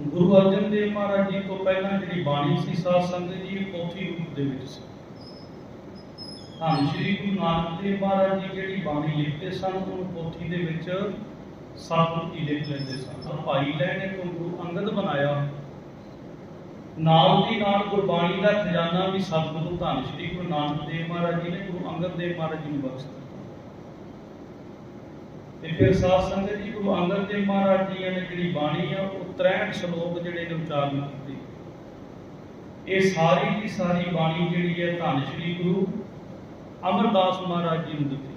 ਗੁਰੂ ਅਰਜਨ ਦੇਵ ਮਹਾਰਾਜ ਜੀ ਤੋਂ ਪਹਿਲਾਂ ਜਿਹੜੀ ਬਾਣੀ ਸੀ ਸਾਧ ਸੰਗਤ ਜੀ ਪੋਥੀ ਰੂਪ ਦੇ ਵਿੱਚ ਸੀ। ਧੰਨ ਸ਼੍ਰੀ ਗੁਰੂ ਨਾਨਕ ਦੇਵ ਮਹਾਰਾਜ ਜੀ ਜਿਹੜੀ ਬਾਣੀ ਲਿਖਦੇ ਸਨ ਉਹ ਪੋਥੀ ਦੇ ਵਿੱਚ ਸਤਿਗੁਰੂ ਲਿਖ ਲੈਂਦੇ ਸਨ। ਤਾਂ ਭਾਈ ਲੈ ਨੇ ਤੋਂ ਗੁਰੂ ਅੰਗਦ ਬਣਾਇਆ। ਨਾਲ ਦੀ ਨਾਲ ਗੁਰਬਾਣੀ ਦਾ ਖਜ਼ਾਨਾ ਵੀ ਸਤਿਗੁਰੂ ਧੰਨ ਸ਼੍ਰੀ ਗੁਰੂ ਨਾਨਕ ਦੇਵ ਮਹਾਰਾਜ ਜੀ ਨੇ ਗੁਰੂ ਅੰਗਦ ਦੇਵ ਮਹਾਰਾਜ ਜੀ ਨੂੰ ਬਖਸ਼ ਤੇ ਫਿਰ ਸਾਧ ਸੰਗਤ ਜੀ ਗੁਰੂ ਅੰਗਦ ਦੇਵ ਮਹਾਰਾਜ ਜੀ ਨੇ ਜਿਹੜੀ ਬਾਣੀ ਆ, ਉਹ 63 ਸ਼ਲੋਕ ਜਿਹੜੇ ਨੇ ਉਚਾਰਨ ਕੀਤੇ ਇਹ ਸਾਰੀ ਦੀ ਸਾਰੀ ਬਾਣੀ ਜਿਹੜੀ ਹੈ ਧੰਨ ਸ਼੍ਰੀ ਗੁਰੂ ਅਮਰਦਾਸ ਮਹਾਰਾਜ ਜੀ ਨੂੰ ਦਿੱਤੀ।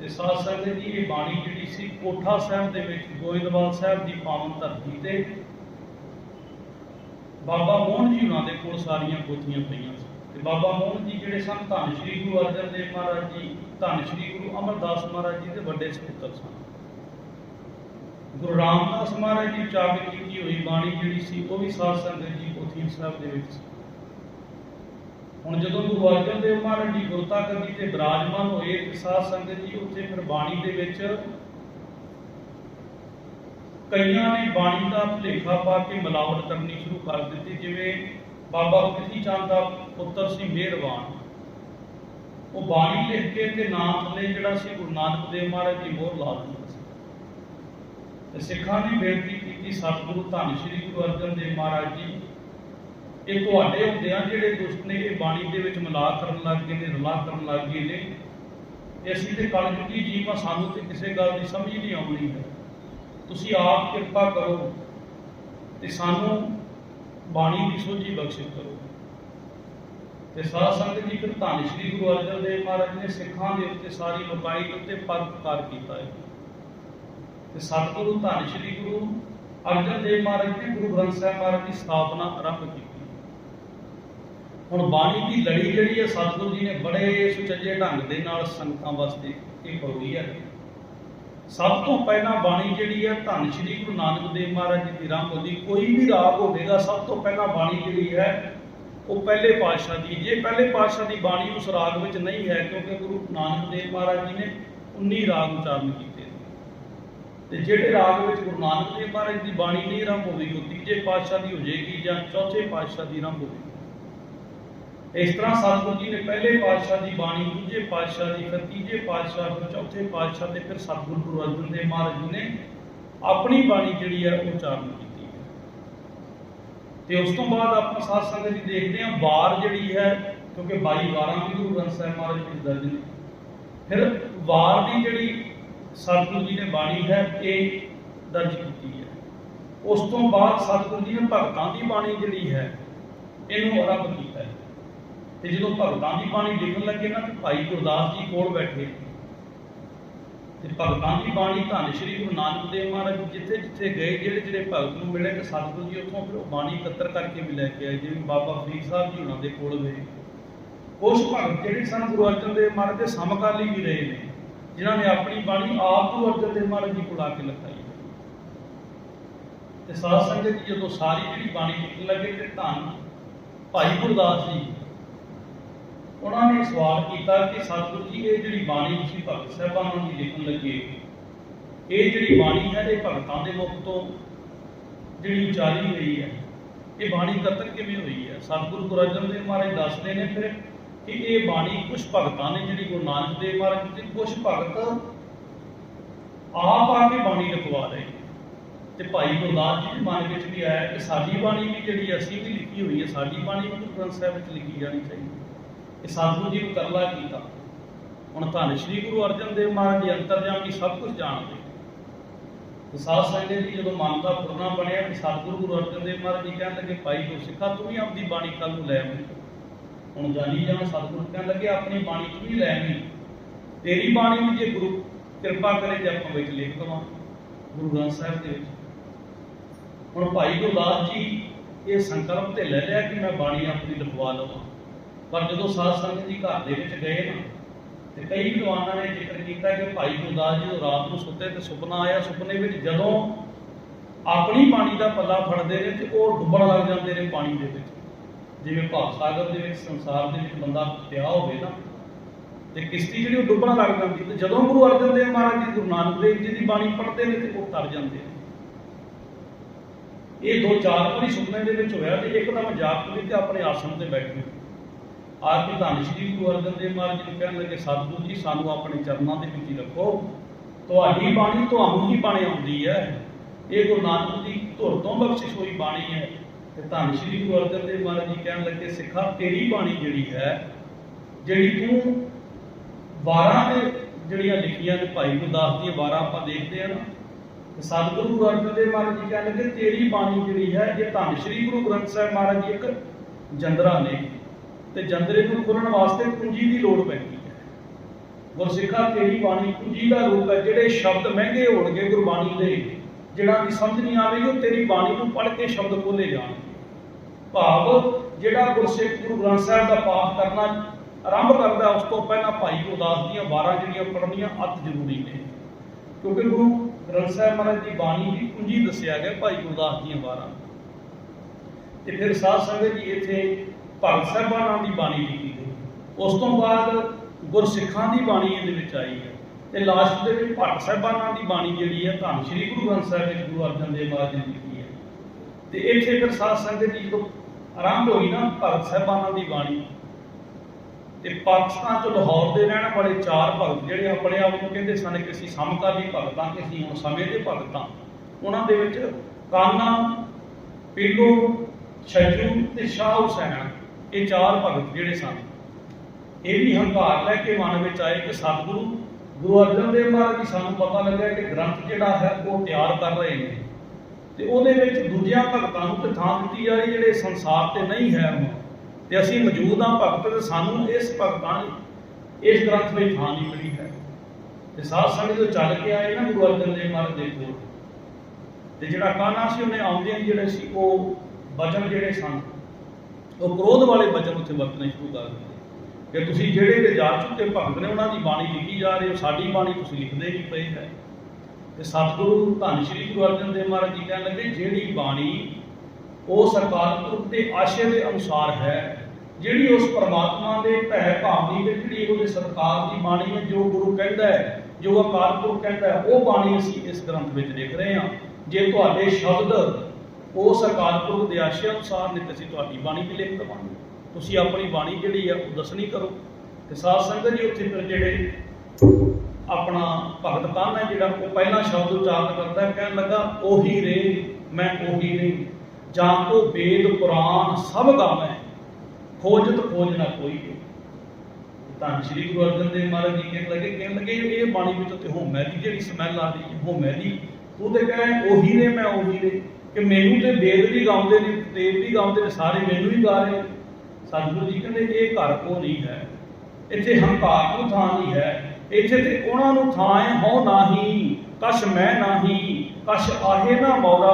ਤੇ ਸਾਧ ਸੰਗਤ ਜੀ, ਇਹ ਬਾਣੀ ਜਿਹੜੀ ਸੀ ਕੋਠਾ ਸਾਹਿਬ ਦੇ ਵਿੱਚ, ਗੋਇੰਦਵਾਲ ਸਾਹਿਬ ਦੀ ਪਾਵਨ ਧਰਤੀ ਤੇ ਬਾਬਾ ਮੋਹਨ ਜੀ ਉਹਨਾਂ ਦੇ ਕੋਲ ਸਾਰੀਆਂ ਪੋਥੀਆਂ ਪਈਆਂ ਸੀ। ਤੇ ਬਾਬਾ ਮੋਹਨ ਜੀ ਜਿਹੜੇ ਸਨ, ਧੰਨ ਸ਼੍ਰੀ ਗੁਰੂ ਅਰਜਨ ਦੇਵ ਮਹਾਰਾਜ ਜੀ, ਧੰਨ ਸ਼੍ਰੀ ਗੁਰੂ ਅਮਰਦਾਸ ਮਹਾਰਾਜ ਜੀ ਦੇ ਵੱਡੇ ਸਪੁੱਤਰ ਸਨ। ਗੁਰੂ ਰਾਮਦਾਸ ਮਹਾਰਾਜ ਜੀ ਉਚਾਰਨ ਕੀਤੀ ਹੋਈ ਬਾਣੀ ਜਿਹੜੀ ਸੀ, ਉਹ ਵੀ ਸਾਧ ਸੰਗਤ ਜੀ ਪੋਥੀਆਂ ਸਾਹਿਬ ਦੇ ਵਿੱਚ ਸੀ। ਹੁਣ ਜਦੋਂ ਗੁਰੂ ਅਰਜਨ ਦੇਵ ਮਹਾਰਾਜ ਜੀ ਗੁਰਤਾ ਗੱਦੀ ਤੇ ਬਿਰਾਜਮਾਨ ਹੋਏ, ਤੇ ਸਾਧ ਸੰਗਤ ਜੀ ਉੱਥੇ ਫਿਰ ਬਾਣੀ ਦੇ ਵਿੱਚ ਕਈਆਂ ਨੇ ਬਾਣੀ ਦਾ ਭੁਲੇਖਾ ਪਾ ਕੇ ਮਿਲਾਵਟ ਕਰਨੀ ਸ਼ੁਰੂ ਕਰ ਦਿੱਤੀ, ਜਿਵੇਂ ਬਾਬਾ ਪ੍ਰਿਥੀ ਚੰਦ ਦਾ ਪੁੱਤਰ ਸੀ ਮਿਹਰਬਾਨ ਉਹ ਬਾਣੀ ਲਿਖ ਕੇ ਤੇ ਨਾਮ ਥੱਲੇ ਜਿਹੜਾ ਸੀ ਗੁਰੂ ਨਾਨਕ ਦੇਵ ਮਹਾਰਾਜ ਦੀ ਮੋਹਰ ਲਾ ਦਿੰਦਾ ਸੀ। ਤੇ ਸਿੱਖਾਂ ਨੇ ਬੇਨਤੀ ਕੀਤੀ, ਸਤਿਗੁਰੂ ਧੰਨ ਸ਼੍ਰੀ ਗੁਰੂ ਅਰਜਨ ਦੇਵ ਮਹਾਰਾਜ ਜੀ, ਇਹ ਤੁਹਾਡੇ ਹੁੰਦੇ ਜਿਹੜੇ ਦੁਸ਼ਟ ਨੇ, ਇਹ ਬਾਣੀ ਦੇ ਵਿੱਚ ਮਿਲਾ ਕਰਨ ਲੱਗ ਗਏ ਨੇ, ਰਲਾ ਕਰਨ ਲੱਗ ਗਏ ਨੇ। ਇਹ ਅਸੀਂ ਤੇ ਕਲਯੁਗੀ ਜੀਵ ਆ ਸਾਨੂੰ ਤੇ ਕਿਸੇ ਗੱਲ ਦੀ ਸਮਝ ਹੀ ਨਹੀਂ ਆਉਣੀ ਹੈ। ਤੁਸੀਂ ਆਪ ਕਿਰਪਾ ਕਰੋ ਤੇ ਸਾਨੂੰ ਬਾਣੀ ਦੀ ਸੋਝੀ ਬਖਸ਼ਿਸ਼ ਕਰੋ। ਤੇ ਸਾਧ ਸੰਗਤ ਜੀ ਫਿਰ ਧੰਨ ਸ਼੍ਰੀ ਗੁਰੂ ਅਰਜਨ ਦੇਵ ਮਹਾਰਾਜ ਨੇ ਸਿੱਖਾਂ ਦੇ ਉੱਤੇ ਸਾਰੀ ਲੋਕਾਈ ਉੱਤੇ ਪਰਪਕਾਰ ਕੀਤਾ ਹੈ। ਤੇ ਸਤਿਗੁਰੂ, ਧੰਨ ਸ਼੍ਰੀ ਗੁਰੂ ਅਰਜਨ ਦੇਵ ਮਹਾਰਾਜ ਨੇ ਗੁਰੂ ਗ੍ਰੰਥ ਸਾਹਿਬ ਮਹਾਰਾਜ ਦੀ ਸਥਾਪਨਾ ਆਰੰਭ ਕੀਤੀ। ਹੁਣ ਬਾਣੀ ਦੀ ਲੜੀ ਜਿਹੜੀ ਹੈ, ਸਤਿਗੁਰੂ ਜੀ ਨੇ ਬੜੇ ਸੁਚੱਜੇ ਢੰਗ ਦੇ ਨਾਲ ਸੰਗਤਾਂ ਵਾਸਤੇ ਇਹ ਪਰੋਈ ਹੈ। ਸਭ ਤੋਂ ਪਹਿਲਾਂ ਬਾਣੀ ਜਿਹੜੀ ਹੈ, ਧੰਨ ਸ਼੍ਰੀ ਗੁਰੂ ਨਾਨਕ ਦੇਵ ਮਹਾਰਾਜ ਦੀ ਆਰੰਭ ਹੁੰਦੀ ਕੋਈ ਵੀ ਰਾਗ ਹੋਵੇਗਾ, ਸਭ ਤੋਂ ਪਹਿਲਾਂ ਬਾਣੀ ਜਿਹੜੀ ਹੈ, ਉਹ ਪਹਿਲੇ ਪਾਤਸ਼ਾਹ ਦੀ। ਜੇ ਪਹਿਲੇ ਪਾਤਸ਼ਾਹ ਦੀ ਬਾਣੀ ਉਸ ਰਾਗ ਵਿੱਚ ਨਹੀਂ ਹੈ, ਕਿਉਂਕਿ ਗੁਰੂ ਨਾਨਕ ਦੇਵ ਮਹਾਰਾਜ ਜੀ ਨੇ 19 ਰਾਗ ਉਚਾਰਨ ਕੀਤੇ ਤੇ ਜਿਹੜੇ ਰਾਗ ਵਿੱਚ ਗੁਰੂ ਨਾਨਕ ਦੇਵ ਮਹਾਰਾਜ ਦੀ ਬਾਣੀ ਨਹੀਂ ਆਰੰਭ ਹੋਵੇਗੀ, ਉਹ ਤੀਜੇ ਪਾਤਸ਼ਾਹ ਦੀ ਹੋ ਜਾਏਗੀ ਜਾਂ ਚੌਥੇ ਪਾਤਸ਼ਾਹ ਦੀ ਆਰੰਭ ਹੋਵੇਗੀ। ਇਸ ਤਰ੍ਹਾਂ ਸਤਿਗੁਰੂ ਜੀ ਨੇ ਪਹਿਲੇ ਪਾਤਸ਼ਾਹ ਦੀ ਬਾਣੀ, ਦੂਜੇ ਪਾਤਸ਼ਾਹ ਦੀ, ਫਿਰ ਤੀਜੇ ਪਾਤਸ਼ਾਹ ਫਿਰ ਚੌਥੇ ਪਾਤਸ਼ਾਹ ਤੇ ਫਿਰ ਸਤਿਗੁਰੂ ਗੁਰੂ ਅਰਜਨ ਦੇਵ ਮਹਾਰਾਜ ਜੀ ਨੇ ਆਪਣੀ ਬਾਣੀ ਜਿਹੜੀ ਹੈ ਉਹ ਉਚਾਰਨ ਕੀਤੀ ਹੈ। ਤੇ ਉਸ ਤੋਂ ਬਾਅਦ ਆਪਾਂ ਸਾਧ ਸੰਗਤ ਜੀ ਦੇਖਦੇ ਹਾਂ, ਵਾਰ ਜਿਹੜੀ ਹੈ, ਕਿਉਂਕਿ 22 ਵਾਰਾਂ ਵੀ ਗੁਰੂ ਗ੍ਰੰਥ ਸਾਹਿਬ ਮਹਾਰਾਜ ਵਿੱਚ ਦਰਜ ਨੇ। ਫਿਰ ਵਾਰ ਦੀ ਜਿਹੜੀ ਸਤਿਗੁਰੂ ਜੀ ਨੇ ਬਾਣੀ ਹੈ, ਇਹ ਦਰਜ ਕੀਤੀ ਹੈ। ਉਸ ਤੋਂ ਬਾਅਦ ਸਤਿਗੁਰੂ ਜੀ ਨੇ ਭਗਤਾਂ ਦੀ ਬਾਣੀ ਜਿਹੜੀ ਹੈ, ਇਹਨੂੰ ਆਰੰਭ ਕੀਤਾ ਹੈ। ਤੇ ਜਦੋਂ ਭਗਤਾਂ ਦੀ ਬਾਣੀ ਲਿਖਣ ਲੱਗੇ ਨਾ, ਤੇ ਭਾਈ ਗੁਰਦਾਸ ਜੀ ਕੋਲ ਬੈਠੇ। ਤੇ ਭਗਤਾਂ ਦੀ ਬਾਣੀ ਧੰਨ ਸ਼੍ਰੀ ਗੁਰੂ ਨਾਨਕ ਦੇਵ ਮਹਾਰਾਜ ਜਿੱਥੇ ਜਿੱਥੇ ਗਏ, ਜਿਹੜੇ ਜਿਹੜੇ ਭਗਤ ਨੂੰ ਮਿਲੇ, ਤੇ ਸਤਿਗੁਰੂ ਜੀ ਉੱਥੋਂ ਫਿਰ ਉਹ ਬਾਣੀ ਇਕੱਤਰ ਕਰਕੇ ਵੀ ਲੈ ਕੇ ਆਏ, ਜਿਵੇਂ ਬਾਬਾ ਫਰੀਦ ਸਾਹਿਬ ਜੀ ਉਹਨਾਂ ਦੇ ਕੋਲ ਗਏ। ਉਸ ਭਗਤ ਜਿਹੜੇ ਸਨ, ਗੁਰੂ ਅਰਜਨ ਦੇਵ ਮਹਾਰਾਜ ਦੇ ਸਮਕਾਲੀ ਵੀ ਰਹੇ ਨੇ, ਜਿਨ੍ਹਾਂ ਨੇ ਆਪਣੀ ਬਾਣੀ ਆਪ ਗੁਰੂ ਅਰਜਨ ਦੇਵ ਮਹਾਰਾਜ ਜੀ ਕੋਲ ਆ ਕੇ ਲਿਖਾਈ। ਤੇ ਸਾਧ ਸੰਗਤ ਜੀ ਜਦੋਂ ਸਾਰੀ ਜਿਹੜੀ ਬਾਣੀ ਲਿਖਣ ਲੱਗੇ, ਤੇ ਧੰਨ ਭਾਈ ਗੁਰਦਾਸ ਜੀ ਉਹਨਾਂ ਨੇ ਸਵਾਲ ਕੀਤਾ ਕਿ ਸਤਿਗੁਰੂ ਜੀ, ਇਹ ਜਿਹੜੀ ਬਾਣੀ ਤੁਸੀਂ ਭਗਤ ਸਾਹਿਬਾਨਾਂ ਦੀ ਲਿਖਣ ਲੱਗੇ ਇਹ ਜਿਹੜੀ ਬਾਣੀ ਹੈ, ਇਹ ਭਗਤਾਂ ਦੇ ਮੁਖ ਤੋਂ ਜਿਹੜੀ ਉਚਾਰੀ ਹੋਈ ਹੈ, ਇਹ ਬਾਣੀ ਕਤਰ ਕਿਵੇਂ ਹੋਈ ਹੈ? ਸਤਿਗੁਰੂ ਗੁਰੂ ਅਰਜਨ ਦੇਵ ਮਹਾਰਾਜ ਦੱਸਦੇ ਨੇ ਫਿਰ ਕਿ ਇਹ ਬਾਣੀ ਕੁਝ ਭਗਤਾਂ ਨੇ, ਜਿਹੜੀ ਗੁਰੂ ਨਾਨਕ ਦੇਵ ਮਹਾਰਾਜ ਜੀ ਦੇ ਕੁਝ ਭਗਤ ਆਪ ਆ ਕੇ ਬਾਣੀ ਲਿਖਵਾ ਰਹੇ ਤੇ ਭਾਈ ਗੁਰਦਾਸ ਜੀ ਦੇ ਮਨ ਵਿੱਚ ਵੀ ਆਇਆ ਕਿ ਸਾਡੀ ਬਾਣੀ ਵੀ ਜਿਹੜੀ ਅਸੀਂ ਵੀ ਲਿਖੀ ਹੋਈ ਹੈ, ਸਾਡੀ ਬਾਣੀ ਵੀ ਗੁਰੂ ਗ੍ਰੰਥ ਸਾਹਿਬ ਵਿੱਚ ਲਿਖੀ ਜਾਣੀ ਚਾਹੀਦੀ ਇਹ ਸਤਿਗੁਰੂ ਜੀ ਨੂੰ ਕਰਲਾ ਕੀਤਾ ਹੁਣ ਧੰਨ ਸ਼੍ਰੀ ਗੁਰੂ ਅਰਜਨ ਦੇਵ ਮਹਾਰਾਜ ਜੀ ਅੰਤਰਜਾਮੀ ਸਭ ਕੁਝ ਜਾਣਦੇ। ਤੇ ਸਾਧ ਸੰਗਤ ਜੀ, ਜਦੋਂ ਮਨ ਦਾ ਪੁਰਨਾ ਬਣਿਆ ਤੇ ਸਤਿਗੁਰੂ ਗੁਰੂ ਅਰਜਨ ਦੇਵ ਮਹਾਰਾਜ ਜੀ ਕਹਿਣ ਲੱਗੇ, ਭਾਈ ਗੁਰ ਸਿੱਖਾ, ਤੂੰ ਵੀ ਆਪਣੀ ਬਾਣੀ ਕੱਲ ਨੂੰ ਲੈ ਆਵੀਂ। ਹੁਣ ਜਾਣੀ ਜਾਣ ਸਤਿਗੁਰੂ ਕਹਿਣ ਲੱਗੇ, ਆਪਣੀ ਬਾਣੀ ਤੂੰ ਵੀ ਲੈ ਆਵੀਂ। ਤੇਰੀ ਬਾਣੀ ਵੀ ਜੇ ਗੁਰੂ ਕਿਰਪਾ ਕਰੇ ਤੇ ਆਪਾਂ ਵਿੱਚ ਲਿਖ ਦਵਾਂ। ਗੁਰੂ ਗ੍ਰੰਥ ਸਾਹਿਬ ਦੇ ਵਿੱਚ। ਹੁਣ ਭਾਈ ਗੁਰਦਾਸ ਜੀ ਇਹ ਸੰਕਲਪ ਤੇ ਲੈ ਲਿਆ ਕਿ ਮੈਂ ਬਾਣੀ ਆਪਣੀ ਲਿਖਵਾ ਲਵਾਂ ਪਰ ਜਦੋਂ ਸਾਧ ਸੰਗਤ ਜੀ ਘਰ ਦੇ ਵਿੱਚ ਗਏ ਨਾ, ਤੇ ਕਈ ਵਿਦਵਾਨਾਂ ਨੇ ਜ਼ਿਕਰ ਕੀਤਾ ਕਿ ਭਾਈ ਗੁਰਦਾਸ ਜੀ ਰਾਤ ਨੂੰ ਸੁੱਤੇ ਤੇ ਸੁਪਨਾ ਆਇਆ, ਸੁਪਨੇ ਵਿੱਚ ਜਦੋਂ ਆਪਣੀ ਬਾਣੀ ਦਾ ਪੱਲਾ ਫੜਦੇ ਨੇ ਤੇ ਉਹ ਡੁੱਬਣ ਲੱਗ ਜਾਂਦੇ ਨੇ ਪਾਣੀ ਦੇ ਵਿੱਚ। ਜਿਵੇਂ ਭਾਵ ਸਾਗਰ ਦੇ ਵਿੱਚ, ਸੰਸਾਰ ਦੇ ਵਿੱਚ ਬੰਦਾ ਪਿਆ ਹੋਵੇ ਨਾ, ਤੇ ਕਿਸ਼ਤੀ ਜਿਹੜੀ ਉਹ ਡੁੱਬਣ ਲੱਗ ਜਾਂਦੀ ਤੇ ਜਦੋਂ ਗੁਰੂ ਅਰਜਨ ਦੇਵ ਮਹਾਰਾਜ ਜੀ ਗੁਰੂ ਨਾਨਕ ਦੇਵ ਜੀ ਦੀ ਬਾਣੀ ਪੜ੍ਹਦੇ ਨੇ ਤੇ ਉਹ ਤਰ ਜਾਂਦੇ ਨੇ। ਇਹ ਦੋ ਚਾਰ ਵਾਰੀ ਸੁਪਨੇ ਦੇ ਵਿੱਚ ਹੋਇਆ ਤੇ ਇੱਕ ਇੱਕਦਮ ਜਾਗ ਖੁੱਲੀ ਤੇ ਆਪਣੇ ਆਸਣ ਤੇ ਬੈਠੇ ਆਪ ਵੀ ਧੰਨ ਸ਼੍ਰੀ ਗੁਰੂ ਅਰਜਨ ਦੇਵ ਮਹਾਰਾਜ ਜੀ ਨੂੰ ਕਹਿਣ ਲੱਗੇ, ਸਤਿਗੁਰੂ ਜੀ, ਸਾਨੂੰ ਆਪਣੇ ਚਰਨਾਂ ਦੇ ਵਿੱਚ ਰੱਖੋ। ਤੁਹਾਡੀ ਬਾਣੀ ਤੁਹਾਨੂੰ ਹੀ ਬਾਣੀ ਆਉਂਦੀ ਹੈ। ਇਹ ਗੁਰੂ ਨਾਨਕ ਦੀ ਧੁਰ ਤੋਂ ਬਖਸ਼ਿਸ਼ ਹੋਈ ਬਾਣੀ ਹੈ। ਤੇ ਧੰਨ ਸ਼੍ਰੀ ਗੁਰੂ ਅਰਜਨ ਦੇਵ ਮਹਾਰਾਜ ਜੀ ਕਹਿਣ ਲੱਗੇ, ਸਿੱਖਾ, ਤੇਰੀ ਬਾਣੀ ਜਿਹੜੀ ਹੈ, ਜਿਹੜੀ ਤੂੰ ਵਾਰਾਂ ਦੇ ਜਿਹੜੀਆਂ ਲਿਖੀਆਂ ਨੇ, ਭਾਈ ਗੁਰਦਾਸ ਦੀਆਂ ਵਾਰਾਂ ਆਪਾਂ ਦੇਖਦੇ ਆ ਨਾ ਸਤਿਗੁਰੂ ਗੁਰੂ ਅਰਜਨ ਦੇਵ ਮਹਾਰਾਜ ਜੀ ਕਹਿੰਦੇ ਕਿ ਤੇਰੀ ਬਾਣੀ ਜਿਹੜੀ ਹੈ, ਇਹ ਧੰਨ ਸ਼੍ਰੀ ਗੁਰੂ ਗ੍ਰੰਥ ਸਾਹਿਬ ਮਹਾਰਾਜ ਜੀ ਇੱਕ ਜੰਦਰਾ ਨੇ। ਤੇ ਜੰਦਰੇ ਨੂੰ ਖੋਲਣ ਵਾਸਤੇ ਪੂੰਜੀ ਦੀ ਲੋੜ ਪੈਂਦੀ ਹੈ। ਗੁਰਸਿੱਖਾ ਤੇਰੀ ਬਾਣੀ ਪੂੰਜੀ ਦਾ ਰੂਪ ਹੈ, ਜਿਹੜੇ ਸ਼ਬਦ ਮਹਿੰਗੇ ਹੋਣਗੇ ਗੁਰਬਾਣੀ ਦੇ, ਜਿਹੜਾ ਦੀ ਸਮਝ ਨਹੀਂ ਆਵੇਗੀ, ਉਹ ਤੇਰੀ ਬਾਣੀ ਨੂੰ ਪੜ੍ਹ ਕੇ ਸ਼ਬਦ ਖੋਲੇ ਜਾਣਗੇ। ਭਾਵ, ਜਿਹੜਾ ਗੁਰਸਿੱਖ ਗੁਰੂ ਗ੍ਰੰਥ ਸਾਹਿਬ ਦਾ ਪਾਠ ਕਰਨਾ ਆਰੰਭ ਕਰਦਾ, ਉਸ ਤੋਂ ਪਹਿਲਾਂ ਭਾਈ ਗੁਰਦਾਸ ਦੀਆਂ ਵਾਰਾਂ ਜਿਹੜੀਆਂ ਪੜ੍ਹਨੀਆਂ ਅਤ ਜ਼ਰੂਰੀ ਨੇ। ਕਿਉਂਕਿ ਗੁਰੂ ਗ੍ਰੰਥ ਸਾਹਿਬ ਮਹਾਰਾਜ ਦੀ ਬਾਣੀ ਦੀ ਕੁੰਜੀ ਦੱਸਿਆ ਗਿਆ ਭਾਈ ਗੁਰਦਾਸ ਦੀਆਂ ਵਾਰਾਂ। ਤੇ ਫਿਰ ਸਾਧ ਸੰਗਤ ਜੀ ਇੱਥੇ ਭਗਤ ਸਾਹਿਬਾਨਾਂ ਦੀ ਬਾਣੀ ਲਿਖੀ ਗਈ। ਉਸ ਤੋਂ ਬਾਅਦ ਗੁਰਸਿੱਖਾਂ ਦੀ ਬਾਣੀ ਇਹਦੇ ਵਿੱਚ ਆਈ ਹੈ। ਤੇ ਲਾਸਟ ਦੇ ਵਿੱਚ ਭਗਤ ਸਾਹਿਬਾਨਾਂ ਦੀ ਬਾਣੀ ਜਿਹੜੀ ਹੈ, ਧੰਨ ਸ਼੍ਰੀ ਗੁਰੂ ਗ੍ਰੰਥ ਸਾਹਿਬ ਵਿੱਚ ਗੁਰੂ ਅਰਜਨ ਦੇਵ ਮਹਾਰਾਜ ਨੇ ਲਿਖੀ ਹੈ। ਤੇ ਇੱਥੇ ਫਿਰ ਸਾਧ ਸੰਗਤ ਜੀ ਜਦੋਂ ਆਰੰਭ ਹੋਈ ਨਾ ਭਗਤ ਸਾਹਿਬਾਨਾਂ ਦੀ ਬਾਣੀ, ਤੇ ਪਾਕਿਸਤਾਨ ਚ ਲਾਹੌਰ ਦੇ ਰਹਿਣ ਵਾਲੇ ਚਾਰ ਭਗਤ ਜਿਹੜੇ ਆਪਣੇ ਆਪ ਨੂੰ ਕਹਿੰਦੇ ਸਨ ਕਿ ਅਸੀਂ ਸਮਕਾਲੀ ਭਗਤਾਂ ਕਿ ਅਸੀਂ ਹੁਣ ਸਮੇਂ ਦੇ ਭਗਤਾਂ, ਉਹਨਾਂ ਦੇ ਵਿੱਚ ਕਾਨਾ, ਪੀਲੋ, ਛੱਜੂ ਤੇ ਸ਼ਾਹ ਹੁਸੈਨ ਇਹ ਚਾਰ ਭਗਤ ਜਿਹੜੇ ਸਨ। ਇਹ ਵੀ ਹੰਕਾਰ ਲੈ ਕੇ ਮਨ ਵਿੱਚ ਆਏ ਕਿ ਸਤਿਗੁਰੂ, ਗੁਰੂ ਅਰਜਨ ਦੇਵ ਮਹਾਰਾਜ ਜੀ ਸਾਨੂੰ ਪਤਾ ਲੱਗਿਆ ਕਿ ਗ੍ਰੰਥ ਜਿਹੜਾ ਹੈ, ਉਹ ਤਿਆਰ ਕਰ ਰਹੇ ਨੇ। ਤੇ ਉਹਦੇ ਵਿੱਚ ਦੂਜਿਆਂ ਭਗਤਾਂ ਨੂੰ ਤੇ ਥਾਂ ਦਿੱਤੀ ਜਾ ਰਹੀ ਜਿਹੜੇ ਸੰਸਾਰ ਤੇ ਨਹੀਂ ਹੈ ਤੇ ਅਸੀਂ ਮੌਜੂਦ ਹਾਂ ਭਗਤ ਤੇ, ਸਾਨੂੰ ਇਸ ਭਗਤਾਂ ਇਸ ਗ੍ਰੰਥ ਵਿੱਚ ਥਾਂ ਨਹੀਂ ਮਿਲੀ ਹੈ। ਤੇ ਸਾਧ ਸੰਗਤ ਜੋ ਚੱਲ ਕੇ ਆਏ ਨਾ ਗੁਰੂ ਅਰਜਨ ਦੇਵ ਮਹਾਰਾਜ ਦੇ ਕੋਲ, ਤੇ ਜਿਹੜਾ ਕਾਨਾ ਸੀ, ਉਹਨੇ ਆਉਂਦੇ ਹੀ ਜਿਹੜੇ ਸੀ, ਉਹ ਬਚਨ ਜਿਹੜੇ ਸਨ ਉਹ ਕ੍ਰੋਧ ਵਾਲੇ ਬਚਨ ਉੱਥੇ ਵਰਤਣੇ ਸ਼ੁਰੂ ਕਰ ਦਿੱਤੇ ਕਿ ਤੁਸੀਂ ਜਿਹੜੇ ਤੇ ਜਾ ਚੁੱਕੇ ਭਗਤ ਨੇ, ਉਹਨਾਂ ਦੀ ਬਾਣੀ ਲਿਖੀ ਜਾ ਰਹੇ ਹੋ ਸਾਡੀ ਬਾਣੀ ਤੁਸੀਂ ਲਿਖਦੇ ਨਹੀਂ ਪਏ ਹੈ? ਤੇ ਸਤਿਗੁਰੂ ਧੰਨ ਸ਼੍ਰੀ ਗੁਰੂ ਅਰਜਨ ਦੇਵ ਮਹਾਰਾਜ ਜੀ ਕਹਿਣ ਲੱਗੇ, ਜਿਹੜੀ ਬਾਣੀ ਉਹ ਸਰਕਾਰ ਦੇ ਆਸ਼ੇ ਦੇ ਅਨੁਸਾਰ ਹੈ, ਜਿਹੜੀ ਉਸ ਪਰਮਾਤਮਾ ਦੇ ਭੈ ਭਾਵ ਦੀ ਤੇ ਜਿਹੜੀ ਉਹਦੇ ਸਰਕਾਰ ਦੀ ਬਾਣੀ ਹੈ, ਜੋ ਗੁਰੂ ਕਹਿੰਦਾ ਹੈ, ਜੋ ਅਕਾਲ ਪੁਰਖ ਕਹਿੰਦਾ ਹੈ, ਉਹ ਬਾਣੀ ਅਸੀਂ ਇਸ ਗ੍ਰੰਥ ਵਿੱਚ ਲਿਖ ਰਹੇ ਹਾਂ। ਜੇ ਤੁਹਾਡੇ ਸ਼ਬਦ ਉਸ ਅਕਾਲ ਪੁਰਖ ਦੇ ਆਸ਼ੇ ਅਨੁਸਾਰ ਨੇ ਅਸੀਂ ਤੁਹਾਡੀ ਬਾਣੀ ਵੀ ਲਿਖ ਦੇਵਾਂਗੇ। ਤੁਸੀਂ ਆਪਣੀ ਬਾਣੀ ਜਿਹੜੀ ਹੈ ਉਹ ਦੱਸਣੀ ਕਰੋ। ਤੇ ਸਾਧ ਸੰਗਤ ਜੀ ਉੱਥੇ ਫਿਰ ਜਿਹੜੇ ਆਪਣਾ ਭਗਤ ਕਾਨ ਹੈ ਜਿਹੜਾ ਉਹ ਪਹਿਲਾ ਸ਼ਬਦ ਉਚਾਰਨ ਕਰਦਾ ਕਹਿਣ ਲੱਗਾ, ਉਹੀ ਰੇ ਮੈਂ ਉਹੀ ਰੇ ਜਾਂ ਕੋ ਵੇਦ ਪੁਰਾਨ ਸਭ ਗਾਵੇਂ ਖੋਜਤ ਖੋਜ ਨਾ ਕੋਈ ਤਾਂ ਸ਼੍ਰੀ ਗੁਰੂ ਅਰਜਨ ਦੇਵ ਮਹਾਰਾਜ ਜੀ ਕਹਿਣ ਲੱਗੇ ਕਹਿਣ ਲੱਗੇ, ਇਹ ਬਾਣੀ ਵਿੱਚ ਤੇ ਹਉਮੈ ਦੀ ਜਿਹੜੀ ਸਮੈਲ ਆ ਰਹੀ ਹੈ ਹਉਮੈ ਦੀ ਤੂੰ ਕਹੇ ਉਹੀ ਰੇ ਮੈਂ ਉਹੀ ਰੇ ਕਿ ਮੈਨੂੰ ਤੇ ਵੇਦ ਵੀ ਗਾਉਂਦੇ ਨੇ, ਦੇਵ ਵੀ ਗਾਉਂਦੇ ਨੇ, ਸਾਰੇ ਮੈਨੂੰ ਹੀ ਗਾ ਰਹੇ ਸਤਿਗੁਰੂ ਜੀ ਕਹਿੰਦੇ ਇਹ ਘਰ ਕੋ ਨਹੀਂ ਹੈ। ਇੱਥੇ ਹੰਕਾਰ ਨੂੰ ਥਾਂ ਨਹੀਂ ਹੈ। ਇੱਥੇ ਤੇ ਉਹਨਾਂ ਨੂੰ ਥਾਂ ਹੈ, ਹਉ ਨਾਹੀ, ਕਛ ਮੈਂ ਨਾਹੀ, ਕਛ ਆਹੇ ਨਾ ਮੌਰਾ,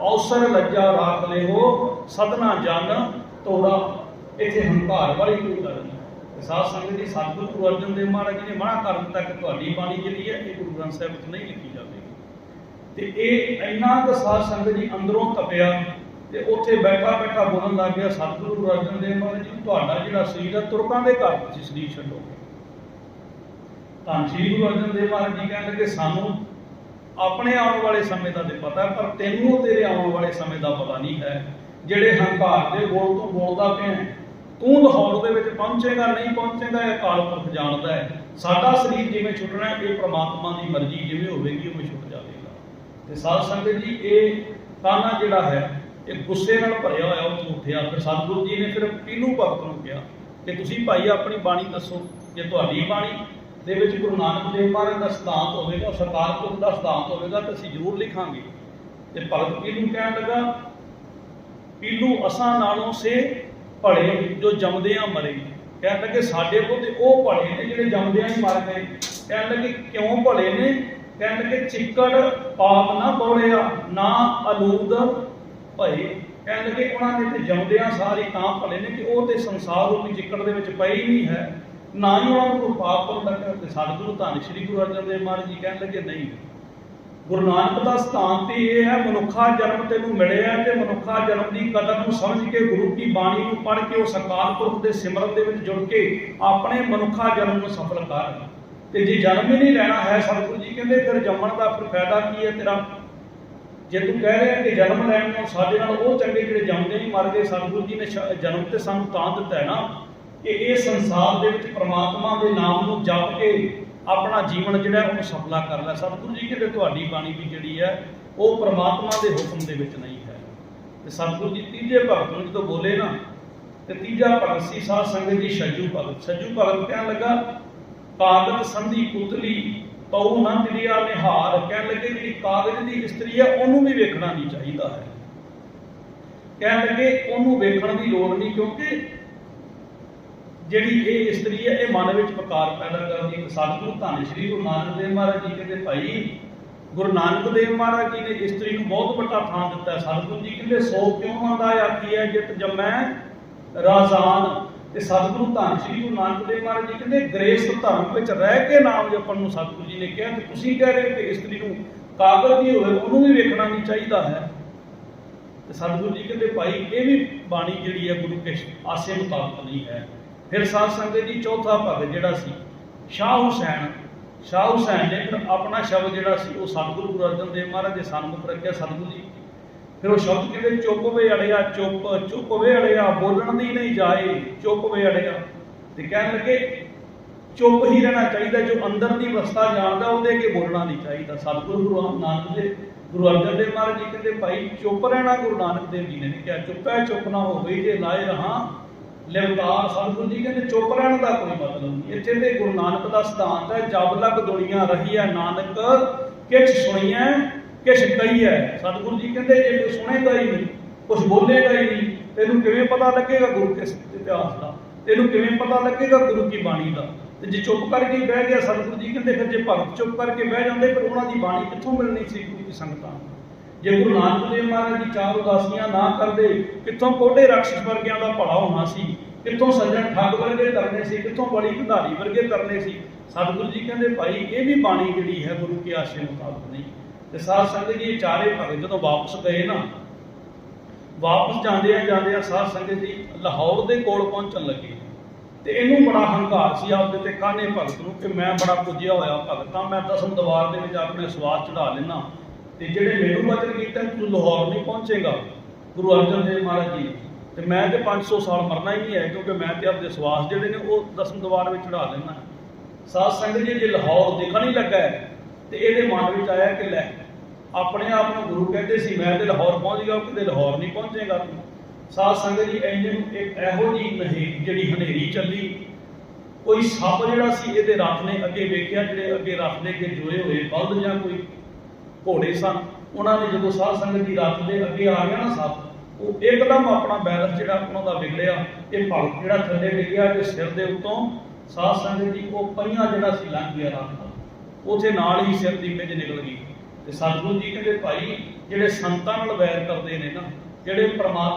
ਔਸਰ ਲੱਜਾ ਰਾਖ ਲਿਓ ਸਦਨਾ ਜਨ ਤੋੜਾ ਇੱਥੇ ਹੰਕਾਰ ਵਾਲੀ ਕੋਈ ਗੱਲ ਨਹੀਂ। ਸਾਧ ਸੰਗਤ ਜੀ, ਸਤਿਗੁਰੂ ਗੁਰੂ ਅਰਜਨ ਦੇਵ ਮਹਾਰਾਜ ਜੀ ਨੇ ਮਨਾ ਕਰਨ ਤੱਕ ਤੁਹਾਡੀ ਬਾਣੀ ਜਿਹੜੀ ਹੈ, ਇਹ ਗੁਰੂ ਗ੍ਰੰਥ ਸਾਹਿਬ ਵਿੱਚ ਨਹੀਂ ਲਿਖੀ ਜਾਵੇਗੀ ਤੇ ਇਹ ਇੰਨਾ ਕੁ ਸਾਧ ਸੰਗਤ ਜੀ ਅੰਦਰੋਂ ਤਪਿਆ ਤੇ ਉੱਥੇ ਬੈਠਾ ਬੈਠਾ ਬੋਲਣ ਲੱਗ ਗਿਆ, ਸਤਿਗੁਰੂ ਅਰਜਨ ਦੇਵ ਮਹਾਰਾਜ ਜੀ, ਤੁਹਾਡਾ ਜਿਹੜਾ ਸਰੀਰ ਹੈ ਤੁਰਕਾਂ ਦੇ ਘਰ ਤੁਸੀਂ ਸਰੀਰ ਛੱਡੋਗੇ ਤਾਂ ਸ੍ਰੀ ਗੁਰੂ ਅਰਜਨ ਦੇਵ ਮਹਾਰਾਜ ਜੀ ਕਹਿਣ ਲੱਗੇ, ਸਾਨੂੰ ਆਪਣੇ ਆਉਣ ਵਾਲੇ ਸਮੇਂ ਦਾ ਤੇ ਪਤਾ ਪਰ ਤੈਨੂੰ ਤੇਰੇ ਆਉਣ ਵਾਲੇ ਸਮੇਂ ਦਾ ਪਤਾ ਨਹੀਂ ਹੈ। ਜਿਹੜੇ ਹੰਕਾਰ ਦੇ ਗੋਲ ਤੋਂ ਬੋਲਦਾ ਪਿਆ ਤੂੰ ਲਾਹੌਰ ਦੇ ਵਿੱਚ ਪਹੁੰਚੇਗਾ, ਨਹੀਂ ਪਹੁੰਚੇਗਾ, ਇਹ ਅਕਾਲ ਪੁਰਖ ਜਾਣਦਾ ਹੈ। ਸਾਡਾ ਸਰੀਰ ਜਿਵੇਂ ਛੁੱਟਣਾ ਇਹ ਪ੍ਰਮਾਤਮਾ ਦੀ ਮਰਜ਼ੀ, ਜਿਵੇਂ ਹੋਵੇਗੀ, ਉਵੇਂ ਛੁੱਟ ਤੇ ਸਾਧ ਸੰਗਤ ਜੀ, ਇਹ ਕਾਨਾ ਜਿਹੜਾ ਹੈ, ਇਹ ਗੁੱਸੇ ਨਾਲ ਭਰਿਆ ਹੋਇਆ ਉਹ ਉੱਠਿਆ ਫਿਰ ਸਤਿਗੁਰੂ ਜੀ ਨੇ ਫਿਰ ਪੀਲੂ ਭਗਤ ਨੂੰ ਕਿਹਾ ਕਿ ਤੁਸੀਂ ਭਾਈ ਆਪਣੀ ਬਾਣੀ ਦੱਸੋ, ਜੇ ਤੁਹਾਡੀ ਬਾਣੀ ਦੇ ਵਿੱਚ ਗੁਰੂ ਨਾਨਕ ਦੇਵ ਮਹਾਰਾਜ ਦਾ ਸਿਧਾਂਤ ਹੋਵੇਗਾ ਸਰਕਾਰ ਪੁਰਖ ਦਾ ਸਿਧਾਂਤ ਹੋਵੇਗਾ, ਤਾਂ ਅਸੀਂ ਜ਼ਰੂਰ ਲਿਖਾਂਗੇ। ਤੇ ਭਗਤ ਪੀਲੂ ਕਹਿਣ ਲੱਗਾ, ਪੀਲੂ, ਅਸਾਂ ਨਾਲੋਂ ਸੇ ਭਲੇ ਜੋ ਜੰਮਦਿਆਂ ਮਰੇ। ਕਹਿਣ ਲੱਗੇ, ਸਾਡੇ ਕੋਲ ਤੇ ਉਹ ਭਲੇ ਨੇ ਜਿਹੜੇ ਜੰਮਦਿਆਂ ਹੀ ਮਰ ਗਏ। ਕਹਿਣ ਲੱਗੇ, ਕਿਉਂ ਭਲੇ ਨੇ? ਕਹਿੰਦੇ ਲੱਗੇ ਚਿੱਕੜ ਪਾਪ ਨਾ ਬੋੜਿਆ ਨਾ ਅਲੂਦ ਭਏ। ਕਹਿਣ ਲੱਗੇ ਉਹਨਾਂ ਦੇ ਤੇ ਜੰਮਦਿਆਂ ਸਾਰੇ ਤਾਂ ਭਲੇ ਨੇ ਕਿ ਉਹ ਤੇ ਸੰਸਾਰ ਰੂਪੀ ਚਿੱਕੜ ਦੇ ਵਿੱਚ ਪਏ ਨਹੀਂ ਹੈ। ਨਾ ਹੀ ਉਹਨਾਂ ਨੂੰ ਕੋਈ ਪਾਪ ਕਰਨ ਲੱਗਾ ਤੇ ਸਤਿਗੁਰੂ ਧੰਨ ਸ਼੍ਰੀ ਗੁਰੂ ਅਰਜਨ ਦੇਵ ਮਹਾਰਾਜ ਜੀ ਕਹਿਣ ਲੱਗੇ ਨਹੀਂ। ਗੁਰੂ ਨਾਨਕ ਦਾ ਸਥਾਨ ਤੇ ਇਹ ਹੈ, ਮਨੁੱਖਾ ਜਨਮ ਤੈਨੂੰ ਮਿਲਿਆ ਤੇ ਮਨੁੱਖਾ ਜਨਮ ਦੀ ਕਦਰ ਨੂੰ ਸਮਝ ਕੇ ਗੁਰੂ ਕੀ ਬਾਣੀ ਨੂੰ ਪੜ੍ਹ ਕੇ ਉਹ ਅਕਾਲ ਪੁਰਖ ਦੇ ਸਿਮਰਨ ਦੇ ਵਿੱਚ ਜੁੜ ਕੇ ਆਪਣੇ ਮਨੁੱਖਾ ਜਨਮ ਨੂੰ ਸਫਲ ਕਰ ਤੇ ਜੇ ਜਨਮ ਹੀ ਨਹੀਂ ਲੈਣਾ ਹੈ ਸਤਿਗੁਰੂ ਜੀ, ਕਹਿੰਦੇ ਫਿਰ ਜੰਮਣ ਦਾ ਫਿਰ ਫਾਇਦਾ ਕੀ ਹੈ ਤੇਰਾ? ਜੇ ਤੂੰ ਕਹਿ ਰਿਹਾ ਕਿ ਜਨਮ ਲੈਣ ਨਾਲ ਸਾਡੇ ਨਾਲ ਉਹ ਚੰਗੇ ਜਿਹੜੇ ਜੰਮਦੇ ਹੀ ਮਰ ਸਤਿਗੁਰੂ ਜੀ ਨੇ ਜਨਮ ਤੇ ਸਾਨੂੰ ਤਾਂ ਦਿੱਤਾ ਹੈ ਨਾ ਕਿ ਇਹ ਸੰਸਾਰ ਦੇ ਵਿੱਚ ਪ੍ਰਮਾਤਮਾ ਦੇ ਨਾਮ ਨੂੰ ਜਪ ਕੇ ਆਪਣਾ ਜੀਵਨ ਜਿਹੜਾ ਉਹਨੂੰ ਸਫਲਾ ਕਰ ਲੈ। ਸਤਿਗੁਰੂ ਜੀ ਕਹਿੰਦੇ ਤੁਹਾਡੀ ਬਾਣੀ ਵੀ ਜਿਹੜੀ ਹੈ, ਉਹ ਪ੍ਰਮਾਤਮਾ ਦੇ ਹੁਕਮ ਦੇ ਵਿੱਚ ਨਹੀਂ ਹੈ। ਤੇ ਸਤਿਗੁਰੂ ਜੀ, ਤੀਜੇ ਭਗਤ ਨੂੰ ਜਦੋਂ ਬੋਲੇ ਨਾ, ਤੇ ਤੀਜਾ ਭਗਤ ਸੀ ਸਾਧ ਸੰਗਤ ਜੀ, ਛੱਜੂ ਭਗਤ। ਛੱਜੂ ਭਗਤ ਕਹਿਣ ਲੱਗਾ ਕਾਗਜ਼ ਸੰਧੀ ਪੁਤਲੀ, ਪਉ ਨਾ ਤੇਰੀਆ ਨਿਹਾਰ, ਕਹਿਣ ਲੱਗੇ ਜਿਹੜੀ ਕਾਗਜ਼ ਦੀ ਇਸਤਰੀ ਹੈ ਉਹਨੂੰ ਵੀ ਵੇਖਣਾ ਨਹੀਂ ਚਾਹੀਦਾ ਹੈ। ਕਹਿਣ ਲੱਗੇ ਉਹਨੂੰ ਵੇਖਣ ਦੀ ਲੋੜ ਨਹੀਂ, ਕਿਉਂਕਿ ਜਿਹੜੀ ਇਹ ਇਸਤਰੀ ਹੈ ਇਹ ਮਨ ਵਿੱਚ ਵਿਕਾਰ ਪੈਦਾ ਕਰਦੀ ਹੈ ਸਤਿਗੁਰੂ ਧੰਨ ਸ਼੍ਰੀ ਗੁਰੂ ਨਾਨਕ ਦੇਵ ਮਹਾਰਾਜ ਜੀ ਕਹਿੰਦੇ, ਭਾਈ, ਗੁਰੂ ਨਾਨਕ ਦੇਵ ਮਹਾਰਾਜ ਜੀ ਨੇ ਇਸਤਰੀ ਨੂੰ ਬਹੁਤ ਵੱਡਾ ਥਾਂ ਦਿੱਤਾ ਸਤਿਗੁਰੂ ਜੀ ਕਹਿੰਦੇ, ਸੋ ਕਿਉਂ ਆਂਦਾ ਆਖੀ ਹੈ, ਜਿਤ ਜਮੈ ਰਾਜ਼ਾਨ। ਤੇ ਸਤਿਗੁਰੂ ਧੰਨ ਸ਼੍ਰੀ ਗੁਰੂ ਨਾਨਕ ਦੇਵ ਮਹਾਰਾਜ ਜੀ ਕਹਿੰਦੇ ਗ੍ਰੇਸਥ ਧਰਮ ਵਿੱਚ ਰਹਿ ਕੇ ਨਾਮ ਜਪਣ ਨੂੰ ਸਤਿਗੁਰੂ ਜੀ ਨੇ ਕਿਹਾ ਕਿ ਤੁਸੀਂ ਕਹਿ ਰਹੇ ਹੋ ਕਿ ਇਸਤਰੀ ਨੂੰ ਕਾਗਜ਼ ਦੀ ਹੋਵੇ ਉਹਨੂੰ ਵੀ ਵੇਖਣਾ ਨਹੀਂ ਚਾਹੀਦਾ ਹੈ। ਤੇ ਸਤਿਗੁਰੂ ਜੀ ਕਹਿੰਦੇ, ਭਾਈ, ਇਹ ਵੀ ਬਾਣੀ ਜਿਹੜੀ ਹੈ ਗੁਰੂ ਕੇ ਆਸੇ ਮੁਤਾਬਕ ਨਹੀਂ ਹੈ। ਫਿਰ ਸਾਧ ਸੰਗਤ ਜੀ ਚੌਥਾ ਭਗਤ ਜਿਹੜਾ ਸੀ, ਸ਼ਾਹ ਹੁਸੈਨ। ਸ਼ਾਹ ਹੁਸੈਨ ਨੇ ਫਿਰ ਆਪਣਾ ਸ਼ਬਦ ਜਿਹੜਾ ਸੀ, ਉਹ ਸਤਿਗੁਰੂ ਗੁਰੂ ਅਰਜਨ ਦੇਵ ਮਹਾਰਾਜ ਦੇ ਸਨਮੁਖ ਰੱਖਿਆ। ਸਤਿਗੁਰੂ ਜੀ ਫਿਰ ਉਹ ਸ਼ਬਦ ਕਹਿੰਦੇ ਚੁੱਪ ਵੇ ਅੜਿਆ, ਚੁੱਪ ਚੁੱਪ ਵੇ ਅੜਿਆ, ਬੋਲਣ ਦੀ ਨਹੀਂ ਜਾਏ, ਚੁੱਪ ਵੇ ਅੜਿਆ। ਤੇ ਕਹਿਣ ਲੱਗੇ, ਚੁੱਪ ਹੀ ਰਹਿਣਾ ਚਾਹੀਦਾ, ਜੋ ਅੰਦਰ ਦੀ ਅਵਸਥਾ ਜਾਣਦਾ, ਉਹਦੇ ਅੱਗੇ ਬੋਲਣਾ ਨਹੀਂ ਚਾਹੀਦਾ। ਸਤਿਗੁਰੂ ਗੁਰੂ ਨਾਨਕ ਦੇ, ਗੁਰੂ ਅਰਜਨ ਦੇਵ ਮਹਾਰਾਜ ਜੀ ਕਹਿੰਦੇ, ਭਾਈ, ਚੁੱਪ ਰਹਿਣਾ ਗੁਰੂ ਨਾਨਕ ਦੇਵ ਜੀ ਨੇ ਨਹੀਂ ਕਿਹਾ। ਚੁੱਪ ਹੈ, ਚੁੱਪ ਨਾ ਹੋਵੇ, ਜੇ ਲਾਏ ਰਹਾ ਲਿਵਤਾਰ ਸਤਿਗੁਰੂ ਜੀ ਕਹਿੰਦੇ, ਚੁੱਪ ਰਹਿਣ ਦਾ ਕੋਈ ਮਤਲਬ ਨਹੀਂ। ਇੱਥੇ ਤੇ ਗੁਰੂ ਨਾਨਕ ਦਾ ਸਿਧਾਂਤ ਹੈ, ਜਬ ਲਗ ਦੁਨੀਆ ਰਹੀ ਹੈ, ਨਾਨਕ ਕਿਛ ਸੁਣੀਐ ਕਿਛ ਕਹੀਐ ਸਤਿਗੁਰੂ ਜੀ ਕਹਿੰਦੇ, ਜੇ ਕੋਈ ਸੁਣੇਗਾ ਹੀ ਨਹੀਂ ਕੁਝ ਬੋਲੇਗਾ ਹੀ ਨਹੀਂ, ਤੈਨੂੰ ਕਿਵੇਂ ਪਤਾ ਲੱਗੇਗਾ ਗੁਰੂ ਕਿਸ ਇਤਿਹਾਸ ਦਾ? ਤੈਨੂੰ ਕਿਵੇਂ ਪਤਾ ਲੱਗੇਗਾ ਗੁਰੂ ਕੀ ਬਾਣੀ ਦਾ? ਤੇ ਜੇ ਚੁੱਪ ਕਰਕੇ ਬਹਿ ਗਿਆ, ਸਤਿਗੁਰੂ ਜੀ ਕਹਿੰਦੇ, ਫਿਰ ਜੇ ਭਗਤ ਚੁੱਪ ਕਰਕੇ ਬਹਿ ਜਾਂਦੇ, ਫਿਰ ਉਹਨਾਂ ਦੀ ਬਾਣੀ ਕਿੱਥੋਂ ਮਿਲਣੀ ਸੀ ਗੁਰੂ ਦੀ ਸੰਗਤਾਂ ਨੂੰ? ਜੇ ਗੁਰੂ ਨਾਨਕ ਦੇਵ ਮਹਾਰਾਜ ਦੀ ਚਾਰ ਉਦਾਸੀਆਂ ਨਾ ਕਰਦੇ, ਕਿੱਥੋਂ ਕੋਡੇ ਰਾਖਸ਼ ਵਰਗਿਆਂ ਦਾ ਭਲਾ ਹੋਣਾ ਸੀ? ਕਿੱਥੋਂ ਸੱਜਣ ਠੱਗ ਵਰਗੇ ਤਰਨੇ ਸੀ? ਕਿੱਥੋਂ ਬੜੀ ਭੰਡਾਰੀ ਵਰਗੇ ਤਰਨੇ ਸੀ? ਸਤਿਗੁਰੂ ਜੀ ਕਹਿੰਦੇ, ਭਾਈ, ਇਹ ਵੀ ਬਾਣੀ ਜਿਹੜੀ ਹੈ ਗੁਰੂ ਕੇ ਆਸ਼ੇ ਮੁਤਾਬਕ ਨਹੀਂ। ਤੇ ਸਾਧ ਸੰਗਤ ਜੀ ਚਾਰੇ ਭਗਤ ਜਦੋਂ ਵਾਪਸ ਗਏ ਨਾ, ਵਾਪਸ ਜਾਂਦੇ ਆ ਜਾਂਦੇ ਆ ਸਾਧ ਸੰਗਤ ਜੀ ਲਾਹੌਰ ਦੇ ਕੋਲ ਪਹੁੰਚਣ ਲੱਗੇ। ਤੇ ਇਹਨੂੰ ਬੜਾ ਹੰਕਾਰ ਸੀ ਆਪਦੇ ਤੇ, ਕਾਨੇ ਭਗਤ ਨੂੰ ਕਿ ਮੈਂ ਬੜਾ ਪੁੱਜਿਆ ਹੋਇਆ ਭਗਤਾਂ ਮੈਂ ਦਸਮ ਦਵਾਰ ਦੇ ਵਿੱਚ ਆਪਣੇ ਸਵਾਸ ਚੜਾ ਲੈਣਾ ਤੇ ਜਿਹੜੇ ਮੈਨੂੰ ਵਚਨ ਕੀਤਾ, ਤੂੰ ਲਾਹੌਰ ਨਹੀਂ ਪਹੁੰਚੇਗਾ, ਗੁਰੂ ਅਰਜਨ ਦੇਵ ਮਹਾਰਾਜ ਜੀ। ਤੇ ਮੈਂ ਤੇ 500 ਸਾਲ ਮਰਨਾ ਹੀ ਨਹੀਂ ਹੈ, ਕਿਉਂਕਿ ਮੈਂ ਤੇ ਆਪਦੇ ਸਵਾਸ ਜਿਹੜੇ ਨੇ ਉਹ ਦਸਮ ਦਵਾਰ ਵਿੱਚ ਚੜਾ ਲੈਣਾ ਸਾਧ ਸੰਗਤ ਜੀ, ਜੇ ਲਾਹੌਰ ਦੇਖਣ ਹੀ ਲੱਗਾ ਤੇ ਇਹਦੇ ਮਨ ਵਿੱਚ ਆਇਆ ਕਿ ਲੈ ਆਪਣੇ ਆਪ ਨੂੰ ਗੁਰੂ ਕਹਿੰਦੇ ਸੀ, ਮੈਂ ਤੇ ਲਾਹੌਰ ਪਹੁੰਚ ਗਿਆ ਕਿਤੇ ਲਾਹੌਰ ਨਹੀਂ ਪਹੁੰਚੇਗਾ ਤੂੰ। ਸਾਧ ਸੰਗਤ ਜੀ ਇੰਜ ਨੂੰ ਇੱਕ ਇਹੋ ਜੀ ਨਹੀਂ ਜਿਹੜੀ ਹਨੇਰੀ ਚੱਲੀ, ਕੋਈ ਸੱਪ ਜਿਹੜਾ ਸੀ, ਇਹਦੇ ਰੱਥ ਨੇ ਅੱਗੇ ਵੇਖਿਆ, ਜਿਹੜੇ ਅੱਗੇ ਰੱਥ ਦੇ ਅੱਗੇ ਜੋਏ ਹੋਏ ਬਲਦ ਜਾਂ ਕੋਈ ਘੋੜੇ ਸਨ, ਉਹਨਾਂ ਨੇ ਜਦੋਂ ਸਾਧ ਸੰਗਤ ਦੀ ਰੱਥ ਦੇ ਅੱਗੇ ਆ ਗਿਆ ਨਾ ਸੱਪ, ਉਹ ਇੱਕਦਮ ਆਪਣਾ ਬੈਲੈਂਸ ਜਿਹੜਾ ਉਹਨਾਂ ਦਾ ਵਿਗੜਿਆ, ਇਹ ਭਗਤ ਜਿਹੜਾ ਥੱਲੇ ਡਿੱਗਿਆ ਤੇ ਸਿਰ ਦੇ ਉੱਤੋਂ ਸਾਧ ਸੰਗਤ ਦੀ ਉਹ ਪਈਆਂ ਜਿਹੜਾ ਸੀ, ਲੰਘ ਗਿਆ ਰੱਥ ਦਾ। ਉਥੇ ਨਾਲ ਹੀ ਸਿਰ ਦੀ ਮਿੱਝ ਨਿਕਲ ਗਈ। ਤੇ ਸਤਿਗੁਰੂ ਜੀ ਕਹਿੰਦੇ ਭਾਈ ਜਿਹੜੇ ਸੰਤਾਂ ਨਾਲ ਵੈਰ ਕਰਦੇ ਨੇ ਨਾ ਜਿਹੜੇ ਪ੍ਰਮਾਤਮਾ